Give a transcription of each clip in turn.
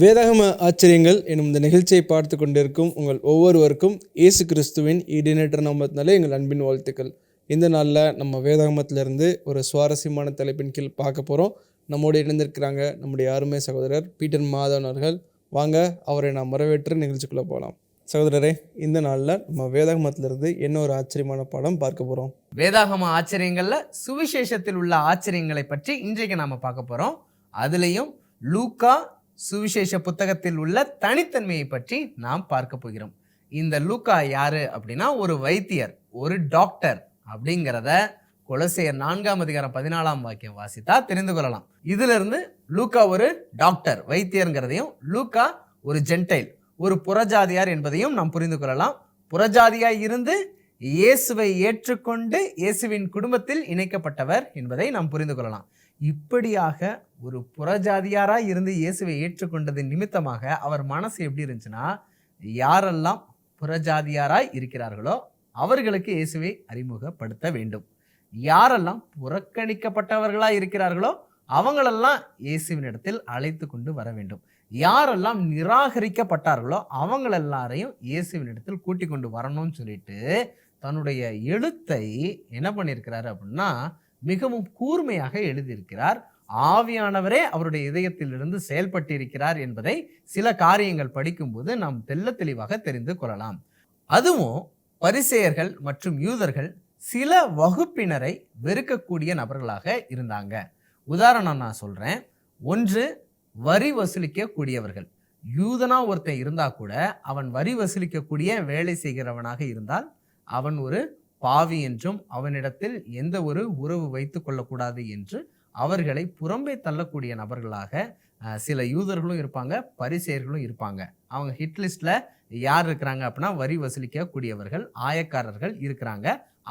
வேதாகம ஆச்சரியங்கள் எனும் இந்த நிகழ்ச்சியை பார்த்து கொண்டிருக்கும் உங்கள் ஒவ்வொருவருக்கும் இயேசு கிறிஸ்துவின் இடிநேற்ற நாமத்தினாலே எங்கள் அன்பின் வாழ்த்துக்கள். இந்த நாளில் நம்ம வேதாகமத்திலிருந்து ஒரு சுவாரஸ்யமான தலைப்பின் கீழ் பார்க்க போகிறோம் நம்மோடு இணைந்திருக்கிறாங்க நம்முடைய அருமை சகோதரர் பீட்டர் மாதவன் அவர்கள். வாங்க அவரை நாம் வரவேற்று நிகழ்ச்சிக்குள்ளே போகலாம் சகோதரரே இந்த நாளில் நம்ம வேதாகமத்திலிருந்து என்ன ஒரு ஆச்சரியமான பாடம் பார்க்க போகிறோம் வேதாகம ஆச்சரியங்களில் சுவிசேஷத்தில் உள்ள ஆச்சரியங்களை பற்றி இன்றைக்கு நாம் பார்க்க போகிறோம் அதுலேயும் லூக்கா சுவிசேஷ புத்தகத்தில் உள்ள தனித்தன்மையை பற்றி நாம் பார்க்க போகிறோம். இந்த லூக்கா யாரு அப்படின்னா ஒரு வைத்தியர் ஒரு டாக்டர் அப்படிங்கிறத குலசையர் நான்காம் அதிகாரம் பதினாலாம் வாக்கியம் வாசித்தா தெரிந்து கொள்ளலாம். இதுல இருந்து லூக்கா ஒரு டாக்டர் வைத்தியர்ங்கிறதையும் லூக்கா ஒரு ஜென்டைல் ஒரு புறஜாதியார் என்பதையும் நாம் புரிந்து கொள்ளலாம். புறஜாதியாய் இருந்து இயேசுவை ஏற்றுக்கொண்டு இயேசுவின் குடும்பத்தில் இணைக்கப்பட்டவர் என்பதை நாம் புரிந்து கொள்ளலாம். இப்படியாக ஒரு புறஜாதியாராக இருந்து இயேசுவை ஏற்றுக்கொண்டது நிமித்தமாக அவர் மனசு எப்படி இருந்துச்சுன்னா யாரெல்லாம் புறஜாதியாராய் இருக்கிறார்களோ அவர்களுக்கு இயேசுவை அறிமுகப்படுத்த வேண்டும். யாரெல்லாம் புறக்கணிக்கப்பட்டவர்களாக இருக்கிறார்களோ அவங்களெல்லாம் இயேசுவினிடத்தில் அழைத்து கொண்டு வர வேண்டும். யாரெல்லாம் நிராகரிக்கப்பட்டார்களோ அவங்கள எல்லாரையும் இயேசுவினிடத்தில் கூட்டிக் கொண்டு வரணும்னு சொல்லிட்டு தன்னுடைய எழுத்தை என்ன பண்ணியிருக்கிறாரு அப்படின்னா மிகவும் கூர்மையாக எழுதியிருக்கிறார். ஆவியானவரே அவருடைய இதயத்திலிருந்து செயல்பட்டிருக்கிறார் என்பதை சில காரியங்கள் படிக்கும்போது நாம் தெல்ல தெளிவாக தெரிந்து கொள்ளலாம். அதுவும் பரிசெயர்கள் மற்றும் யூதர்கள் சில வகுப்பினரை வெறுக்கக்கூடிய நபர்களாக இருந்தாங்க. உதாரணம் நான் சொல்கிறேன் ஒன்று வரி வசூலிக்கக்கூடியவர்கள். யூதனா ஒருத்தன் இருந்தால் கூட அவன் வரி வசூலிக்கக்கூடிய வேலை செய்கிறவனாக இருந்தால் அவன் ஒரு பாவி என்றும் அவனிடத்தில் எந்த ஒரு உறவு வைத்து கொள்ளக்கூடாது என்று அவர்களை புறம்பே தள்ளக்கூடிய நபர்களாக சில யூதர்களும் இருப்பாங்க பரிசெயர்களும் இருப்பாங்க. அவங்க ஹிட்லிஸ்டில் யார் இருக்கிறாங்க அப்படின்னா வரி வசூலிக்க கூடியவர்கள் ஆயக்காரர்கள் இருக்கிறாங்க.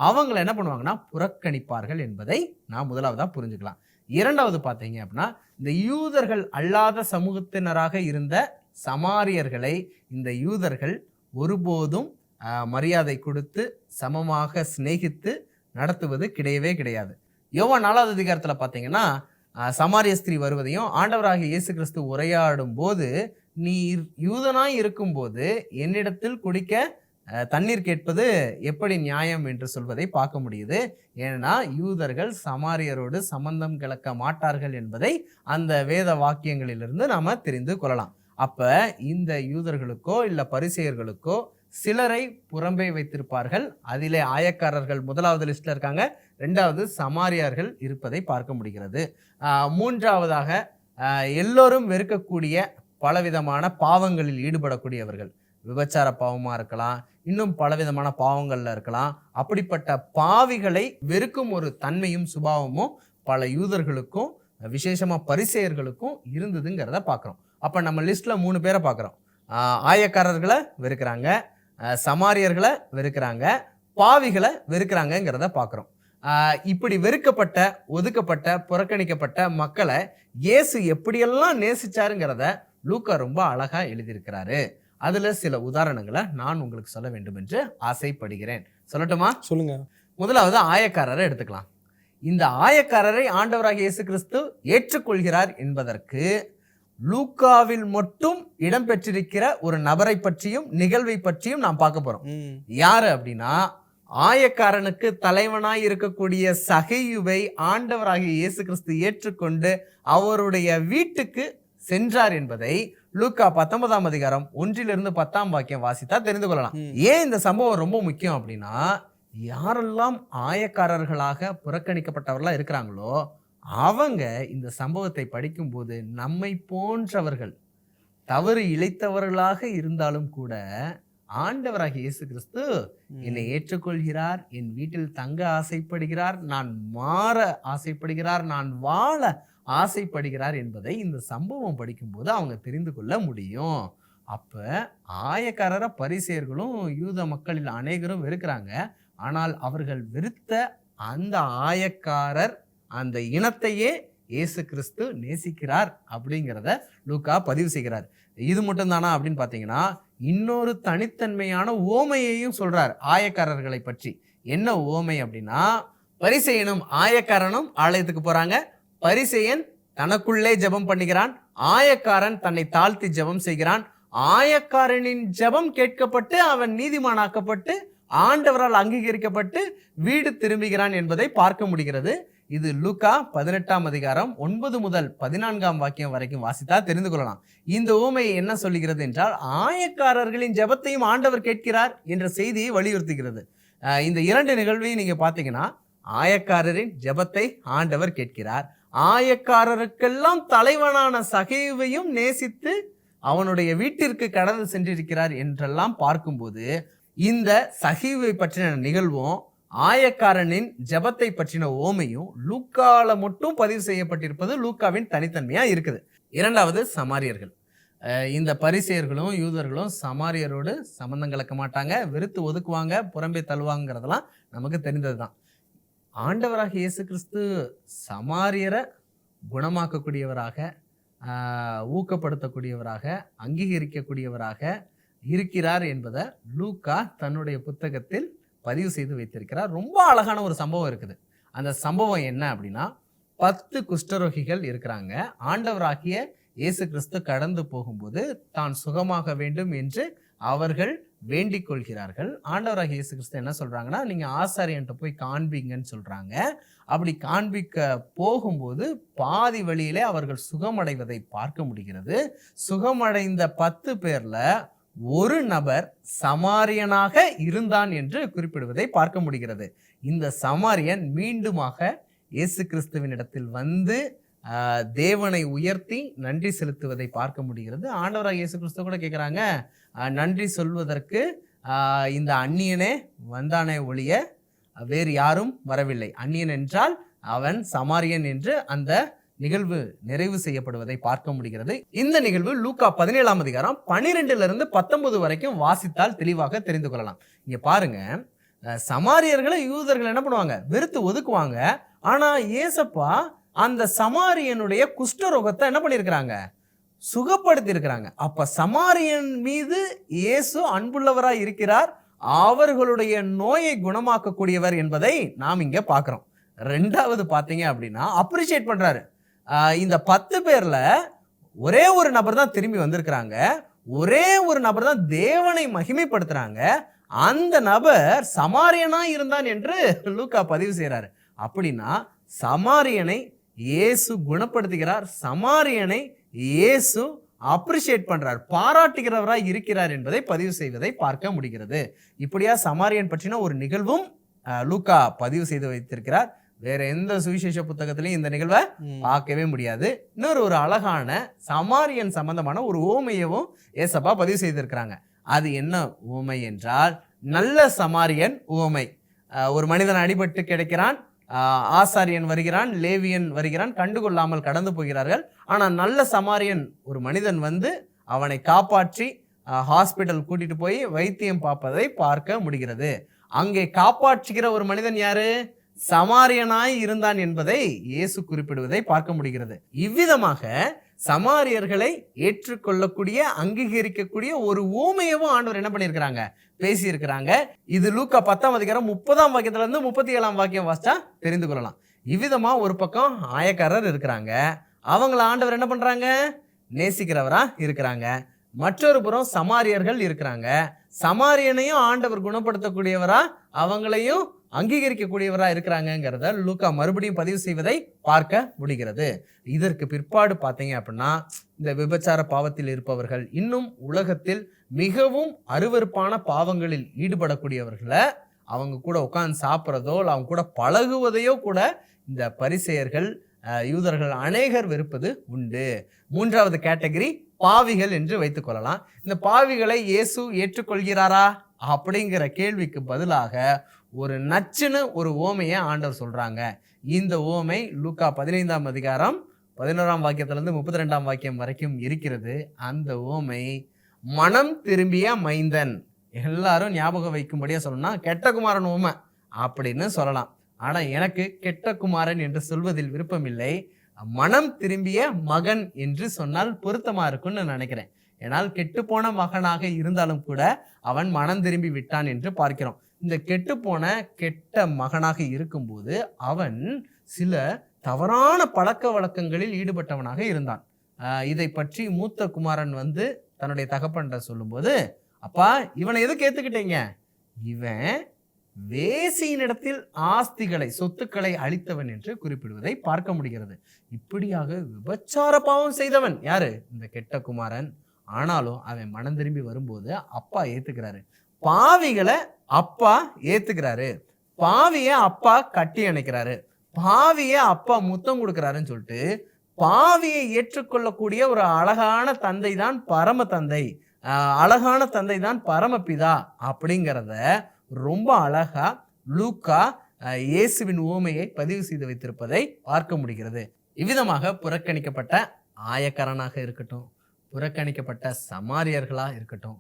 அவங்கள என்ன பண்ணுவாங்கன்னா புறக்கணிப்பார்கள் என்பதை நான் முதலாவதாக புரிஞ்சுக்கலாம். இரண்டாவது பார்த்தீங்க அப்படின்னா இந்த யூதர்கள் அல்லாத சமூகத்தினராக இருந்த சமாரியர்களை இந்த யூதர்கள் ஒருபோதும் மரியாதை கொடுத்து சமமாக சிநேகித்து நடத்துவது கிடையவே கிடையாது. யோவா நாலாவது அதிகாரத்தில் பார்த்தீங்கன்னா ஆஹ், சமாரிய ஸ்திரீ வருவதையும் ஆண்டவராகிய இயேசு கிறிஸ்து உரையாடும் போது நீ யூதனாய் இருக்கும்போது என்னிடத்தில் குடிக்க தண்ணீர் கேட்பது எப்படி நியாயம் என்று சொல்வதை பார்க்க முடியுது. ஏன்னா யூதர்கள் சமாரியரோடு சம்பந்தம் கிளக்க மாட்டார்கள் என்பதை அந்த வேத வாக்கியங்களிலிருந்து நாம் தெரிந்து கொள்ளலாம். அப்போ இந்த யூதர்களுக்கோ இல்லை பரிசெயர்களுக்கோ சிலரை புறம்பே வைத்திருப்பார்கள். அதிலே ஆயக்காரர்கள் முதலாவது லிஸ்ட்ல இருக்காங்க. ரெண்டாவது சமாரியார்கள் இருப்பதை பார்க்க முடிகிறது. மூன்றாவதாக எல்லோரும் வெறுக்கக்கூடிய பலவிதமான பாவங்களில் ஈடுபடக்கூடியவர்கள். விபச்சார பாவமாக இருக்கலாம் இன்னும் பலவிதமான பாவங்களில் இருக்கலாம். அப்படிப்பட்ட பாவிகளை வெறுக்கும் ஒரு தன்மையும் சுபாவமும் பல யூதர்களுக்கும் விசேஷமாக பரிசெயர்களுக்கும் இருந்ததுங்கிறத பார்க்குறோம். அப்போ நம்ம லிஸ்ட்டில் மூணு பேரை பார்க்குறோம். ஆயக்காரர்களை வெறுக்கிறாங்க. சமாரியர்களை வெறுக்கிறாங்க பாவிகளை வெறுக்கிறாங்கங்கிறத பார்க்குறோம் இப்படி வெறுக்கப்பட்ட ஒதுக்கப்பட்ட புறக்கணிக்கப்பட்ட மக்களை இயேசு எப்படியெல்லாம் நேசிச்சாருங்கிறத லூக்கா ரொம்ப அழகா எழுதியிருக்கிறாரு. அதுல சில உதாரணங்களை நான் உங்களுக்கு சொல்ல வேண்டும் என்று ஆசைப்படுகிறேன். சொல்லட்டுமா? சொல்லுங்க. முதலாவது ஆயக்காரரை எடுத்துக்கலாம். இந்த ஆயக்காரரை ஆண்டவராகிய இயேசு கிறிஸ்து ஏற்றுக்கொள்கிறார் என்பதற்கு லூக்காவில் மட்டும் இடம்பெற்றிருக்கிற ஒரு நபரை பற்றியும் நிகழ்வை பற்றியும் நாம் பார்க்க போறோம். யாரு அப்படின்னா ஆயக்காரனுக்கு தலைவனாய் இருக்கக்கூடிய சகையுவை ஆண்டவராகிய இயேசு கிறிஸ்து ஏற்றுக்கொண்டு அவருடைய வீட்டுக்கு சென்றார் என்பதை லூக்கா பத்தொன்பதாம் அதிகாரம் ஒன்றிலிருந்து பத்தாம் வாக்கியம் வாசித்தா தெரிந்து கொள்ளலாம். ஏன் இந்த சம்பவம் ரொம்ப முக்கியம் அப்படின்னா யாரெல்லாம் ஆயக்காரர்களாக புறக்கணிக்கப்பட்டவர்களா இருக்கிறாங்களோ அவங்க இந்த சம்பவத்தை படிக்கும்போது நம்மை போன்றவர்கள் தவறு இழைத்தவர்களாக இருந்தாலும் கூட ஆண்டவராகிய இயேசு கிறிஸ்து என்னை ஏற்றுக்கொள்கிறார் என் வீட்டில் தங்க ஆசைப்படுகிறார் நான் மாற ஆசைப்படுகிறார் நான் வாழ ஆசைப்படுகிறார் என்பதை இந்த சம்பவம் படிக்கும்போது அவங்க தெரிந்து கொள்ள முடியும். அப்ப ஆயக்காரர பரிசேயர்களும் யூத மக்களில் அநேகரும் வெறுக்கிறாங்க. ஆனால் அவர்கள் வெறுத்த அந்த ஆயக்காரர் அந்த இனத்தையே இயேசு கிறிஸ்து நேசிக்கிறார் அப்படிங்கிறத லூக்கா பதிவு செய்கிறார். இது மட்டும்தானா அப்படின்னு பார்த்தீங்கன்னா இன்னொரு தனித்தன்மையான ஓமையையும் சொல்றார் ஆயக்காரர்களை பற்றி. என்ன ஓமை அப்படின்னா பரிசெயனும் ஆயக்காரனும் ஆலயத்துக்கு போறாங்க. பரிசெயன் தனக்குள்ளே ஜெபம் பண்ணுகிறான். ஆயக்காரன் தன்னை தாழ்த்தி ஜெபம் செய்கிறான். ஆயக்காரனின் ஜெபம் கேட்கப்பட்டு அவன் நீதிமானாக்கப்பட்டு ஆண்டவரால் அங்கீகரிக்கப்பட்டு வீடு திரும்புகிறான் என்பதை பார்க்க முடிகிறது. இது லூக்கா பதினெட்டாம் அதிகாரம் ஒன்பது முதல் பதினான்காம் வாக்கியம் வரைக்கும் வாசித்தா தெரிந்து கொள்ளலாம். இந்த ஊமையை என்ன சொல்லுகிறது என்றால் ஆயக்காரர்களின் ஜெபத்தையும் ஆண்டவர் கேட்கிறார் என்ற செய்தியை வலியுறுத்துகிறது. இந்த இரண்டு நிகழ்வையும் நீங்க பார்த்தீங்கன்னா ஆயக்காரரின் ஜெபத்தை ஆண்டவர் கேட்கிறார். ஆயக்காரருக்கெல்லாம் தலைவனான சகைவையும் நேசித்து அவனுடைய வீட்டிற்கு கடந்து சென்றிருக்கிறார் என்றெல்லாம் பார்க்கும்போது இந்த சகிவை பற்றின நிகழ்வும் ஆயக்காரனின் ஜபத்தை பற்றின ஓமையும் லூக்கால மட்டும் பதிவு செய்யப்பட்டிருப்பது லூக்காவின் தனித்தன்மையா இருக்குது. இரண்டாவது சமாரியர்கள். இந்த பரிசெயர்களும் யூதர்களும் சமாரியரோடு சம்மந்தம் கலக்க மாட்டாங்க. வெறுத்து ஒதுக்குவாங்க புறம்பே தள்ளுவாங்கிறதெல்லாம் நமக்கு தெரிந்தது தான் ஆண்டவராக இயேசு கிறிஸ்து சமாரியரை குணமாக்கக்கூடியவராக ஊக்கப்படுத்தக்கூடியவராக அங்கீகரிக்கக்கூடியவராக இருக்கிறார் என்பதை லூக்கா தன்னுடைய புத்தகத்தில் பதிவு செய்து வைத்திருக்கிறார். ரொம்ப அழகான ஒரு சம்பவம் இருக்குது. அந்த சம்பவம் என்ன அப்படின்னா பத்து குஷ்டரோகிகள் இருக்கிறாங்க. ஆண்டவராகிய இயேசு கிறிஸ்து கடந்து போகும்போது தான் சுகமாக வேண்டும் என்று அவர்கள் வேண்டிக் கொள்கிறார்கள். ஆண்டவராக இயேசு கிறிஸ்து என்ன சொல்கிறாங்கன்னா நீங்கள் ஆசாரியன்ட்ட போய் காண்பீங்கன்னு சொல்கிறாங்க அப்படி காண்பிக்க போகும்போது பாதி வழியிலே அவர்கள் சுகமடைவதை பார்க்க முடிகிறது. சுகமடைந்த பத்து பேரில் ஒரு நபர் சமாரியனாக இருந்தான் என்று குறிப்பிடுவதை பார்க்க முடிகிறது. இந்த சமாரியன் மீண்டுமாக இயேசு கிறிஸ்துவினிடத்தில் வந்து தேவனை உயர்த்தி நன்றி செலுத்துவதை பார்க்க முடிகிறது. ஆண்டவராக இயேசு கிறிஸ்துவ கூட கேட்குறாங்க நன்றி சொல்வதற்கு இந்த அந்நியனே வந்தானே ஒழிய வேறு யாரும் வரவில்லை. அந்நியன் என்றால் அவன் சமாரியன் என்று அந்த நிகழ்வு நிறைவு செய்யப்படுவதை பார்க்க முடிகிறது. இந்த நிகழ்வு லூக்கா பதினேழாம் அதிகாரம் பன்னிரெண்டுல இருந்து பத்தொன்பது வரைக்கும் வாசித்தால் தெளிவாக தெரிந்து கொள்ளலாம். இங்க பாருங்க. சமாரியர்களை யூதர்கள் என்ன பண்ணுவாங்க? வெறுத்து ஒதுக்குவாங்க. ஆனா ஏசப்பா அந்த சமாரியனுடைய குஷ்டரோகத்தை என்ன பண்ணியிருக்கிறாங்க? சுகப்படுத்தி இருக்கிறாங்க அப்ப சமாரியன் மீது இயேசு அன்புள்ளவராய் இருக்கிறார். அவர்களுடைய நோயை குணமாக்கக்கூடியவர் என்பதை நாம் இங்க பார்க்குறோம். ரெண்டாவது பார்த்தீங்க அப்படின்னா அப்ரிஷியேட் பண்றாரு. இந்த பத்து பேரில் ஒரே ஒரு நபர் தான் திரும்பி வந்திருக்கிறாங்க. ஒரே ஒரு நபர் தான் தேவனை மகிமைப்படுத்துகிறாங்க அந்த நபர் சமாரியனா இருந்தான் என்று லூக்கா பதிவு செய்கிறாரு அப்படின்னா சமாரியனை இயேசு குணப்படுத்துகிறார். சமாரியனை இயேசு அப்ரிஷியேட் பண்றார். பாராட்டுகிறவராய் இருக்கிறார் என்பதை பதிவு செய்வதை பார்க்க முடிகிறது. இப்படியா சமாரியன் பற்றின ஒரு நிகழ்வும் லூக்கா பதிவு செய்து வைத்திருக்கிறார். வேற எந்த சுவிசேஷ புத்தகத்திலையும் இந்த நிகழ்வை. பார்க்கவே முடியாது. இன்னொரு ஒரு அழகான சமாரியன் சம்பந்தமான ஒரு ஓமையவும் ஏசப்பா பதிவு செய்திருக்கிறாங்க. அது என்ன ஊமை என்றால் நல்ல சமாரியன் அஹ் ஒரு மனிதன் அடிபட்டு கிடைக்கிறான் ஆசாரியன் வருகிறான் லேவியன் வருகிறான் கண்டுகொள்ளாமல் கடந்து போகிறார்கள். ஆனால் நல்ல சமாரியன் ஒரு மனிதன் வந்து அவனை காப்பாற்றி ஹாஸ்பிட்டல் கூட்டிட்டு போய் வைத்தியம் பார்ப்பதை பார்க்க முடிகிறது. அங்கே காப்பாற்றுகிற ஒரு மனிதன் யாரு? சமாரியனாய் இருந்தான் என்பதை இயேசு குறிப்பிடுவதை பார்க்க முடிகிறது. இவ்விதமாக சமாரியர்களை ஏற்றுக்கொள்ளக்கூடிய அங்கீகரிக்கக்கூடிய ஒரு ஊமையவும் ஆண்டவர் என்ன பண்ணியிருக்கிறாங்க? பேசியிருக்கிறாங்க. இது லூக்கா பத்தாம் அதிகாரம் முப்பதாம் வாக்கியத்துல இருந்து முப்பத்தி ஏழாம் வாக்கியம் வாசிச்சா தெரிந்து கொள்ளலாம். இவ்விதமா ஒரு பக்கம் ஆயக்காரர் இருக்கிறாங்க. அவங்கள ஆண்டவர் என்ன பண்றாங்க? நேசிக்கிறவரா இருக்கிறாங்க. மற்றொரு புறம் சமாரியர்கள் இருக்கிறாங்க. சமாரியனையும் ஆண்டவர் குணப்படுத்தக்கூடியவரா அவங்களையும் அங்கீகரிக்கக்கூடியவராக இருக்கிறாங்கங்கிறத லூக்கா மறுபடியும் பதிவு செய்வதை பார்க்க முடிகிறது. இதற்கு பிற்பாடு பார்த்தீங்க அப்படின்னா இந்த விபச்சார பாவத்தில் இருப்பவர்கள் இன்னும் உலகத்தில் மிகவும் அருவருப்பான பாவங்களில் ஈடுபடக்கூடியவர்களை அவங்க கூட உட்காந்து சாப்பிட்றதோ இல்லை அவங்க கூட பழகுவதையோ கூட இந்த பரிசெயர்கள் யூதர்கள் அநேகர் வெறுப்பது உண்டு. மூன்றாவது கேட்டகரி பாவிகள் என்று வைத்துக்கொள்ளலாம் இந்த பாவிகளை இயேசு ஏற்றுக்கொள்கிறாரா? அப்படிங்கிற கேள்விக்கு பதிலாக ஒரு நச்சுன்னு ஒரு ஓமையை ஆண்டவர் சொல்கிறாங்க இந்த ஓமை லூக்கா பதினைந்தாம் அதிகாரம் பதினோராம் வாக்கியத்திலிருந்து முப்பத்தி ரெண்டாம் வாக்கியம் வரைக்கும் இருக்கிறது. அந்த ஓமை மனம் திரும்பிய மைந்தன். எல்லாரும் ஞாபகம் வைக்கும்படியா சொல்லணும்னா கெட்ட குமாரன் ஓமை அப்படின்னு சொல்லலாம். ஆனால் எனக்கு கெட்ட குமாரன் என்று சொல்வதில் விருப்பமில்லை. மனம் திரும்பிய மகன் என்று சொன்னால் பொருத்தமாக இருக்கும்னு நான் நினைக்கிறேன். ஏன்னால் கெட்டுப்போன மகனாக இருந்தாலும் கூட அவன் மனம் திரும்பி விட்டான் என்று பார்க்கிறோம். இந்த கெட்டுப்போன கெட்ட மகனாக இருக்கும்போது அவன் சில தவறான பழக்க வழக்கங்களில் ஈடுபட்டவனாக இருந்தான். இதை பற்றி மூத்த குமாரன் வந்து தன்னுடைய தகப்பன்ற சொல்லும்போது அப்பா இவனை எதுக்கு ஏத்துக்கிட்டீங்க? இவன் வேசியினிடத்தில் ஆஸ்திகளை சொத்துக்களை அளித்தவன் என்று குறிப்பிடுவதை பார்க்க முடிகிறது. இப்படியாக விபச்சார பாவம் செய்தவன். யாரு? இந்த கெட்ட குமாரன். ஆனாலும் அவன் மனம் திரும்பி வரும்போது அப்பா ஏத்துக்கிறாரு. பாவிகளை அப்பா ஏத்துக்கிறாரு. பாவிய அப்பா கட்டி அணைக்கிறாரு. பாவிய அப்பா முத்தம் கொடுக்குறாருன்னு சொல்லிட்டு பாவியை ஏற்றுக்கொள்ளக்கூடிய ஒரு அழகான தந்தை தான் பரம தந்தை. அழகான தந்தை தான் பரமபிதா அப்படிங்கிறத ரொம்ப அழகா லூக்கா இயேசுவின் உவமையை பதிவு செய்து வைத்திருப்பதை பார்க்க முடிகிறது. இவ்விதமாக புறக்கணிக்கப்பட்ட ஆயக்காரனாக இருக்கட்டும் புறக்கணிக்கப்பட்ட சமாரியர்களாக இருக்கட்டும்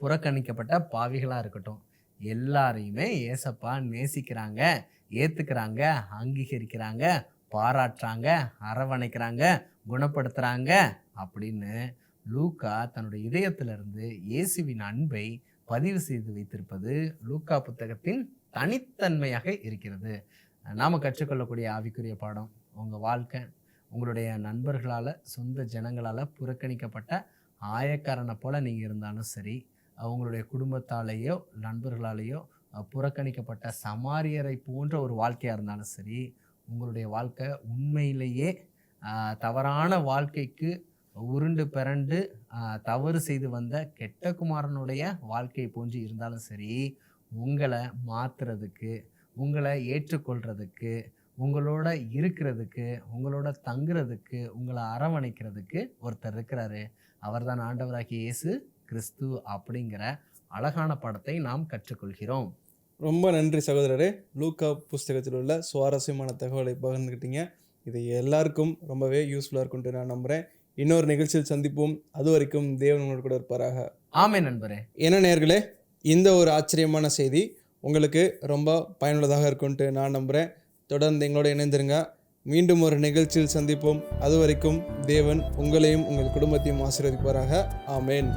புறக்கணிக்கப்பட்ட பாவிகளாக இருக்கட்டும். எல்லாரையுமே ஏசப்பா நேசிக்கிறாங்க ஏற்றுக்கிறாங்க அங்கீகரிக்கிறாங்க பாராட்டுறாங்க அரவணைக்கிறாங்க குணப்படுத்துறாங்க அப்படின்னு லூக்கா தன்னுடைய இதயத்திலிருந்து இயேசுவின் அன்பை பதிவு செய்து வைத்திருப்பது லூக்கா புத்தகத்தின் தனித்தன்மையாக இருக்கிறது. நாம் கற்றுக்கொள்ளக்கூடிய ஆவிக்குரிய பாடம் உங்கள் வாழ்க்கை உங்களுடைய நண்பர்களால் சொந்த ஜனங்களால் புறக்கணிக்கப்பட்ட ஆயக்காரனை போல் நீங்கள் இருந்தாலும் சரி அவங்களுடைய குடும்பத்தாலேயோ நண்பர்களாலேயோ புறக்கணிக்கப்பட்ட சமாரியரை போன்ற ஒரு வாழ்க்கையாக இருந்தாலும் சரி உங்களுடைய வாழ்க்கை உண்மையிலேயே தவறான வாழ்க்கைக்கு உருண்டு பிறண்டு தவறு செய்து வந்த கெட்ட குமாரனுடைய வாழ்க்கை போன்று இருந்தாலும் சரி உங்களை மாற்றுறதுக்கு உங்களை ஏற்றுக்கொள்கிறதுக்கு உங்களோட இருக்கிறதுக்கு உங்களோட தங்குறதுக்கு உங்களை அரவணைக்கிறதுக்கு ஒருத்தர் இருக்கிறாரு. அவர்தான் ஆண்டவராகிய இயேசு கிறிஸ்து அப்படிங்கிற அழகான படத்தை நாம் கற்றுக்கொள்கிறோம். ரொம்ப நன்றி சகோதரரே. லூக்கா புஸ்தகத்தில் உள்ள சுவாரஸ்யமான தகவலை பகிர்ந்துக்கிட்டீங்க இது எல்லாருக்கும் ரொம்பவே யூஸ்ஃபுல்லாக இருக்கும்ட்டு நான் நம்புகிறேன் இன்னொரு நிகழ்ச்சியில் சந்திப்போம். அது வரைக்கும் தேவன் உங்களோட கூட இருப்பாராக. ஆமே நண்பரே. என்ன நேர்களே இந்த ஒரு ஆச்சரியமான செய்தி உங்களுக்கு ரொம்ப பயனுள்ளதாக இருக்கும்ட்டு நான் நம்புகிறேன் தொடர்ந்து எங்களோட இணைந்திருங்க. மீண்டும் ஒரு நிகழ்ச்சியில் சந்திப்போம். அதுவரைக்கும் தேவன் உங்களையும் உங்கள் குடும்பத்தையும் ஆசீர்வதிப்பாராக. ஆமேன்.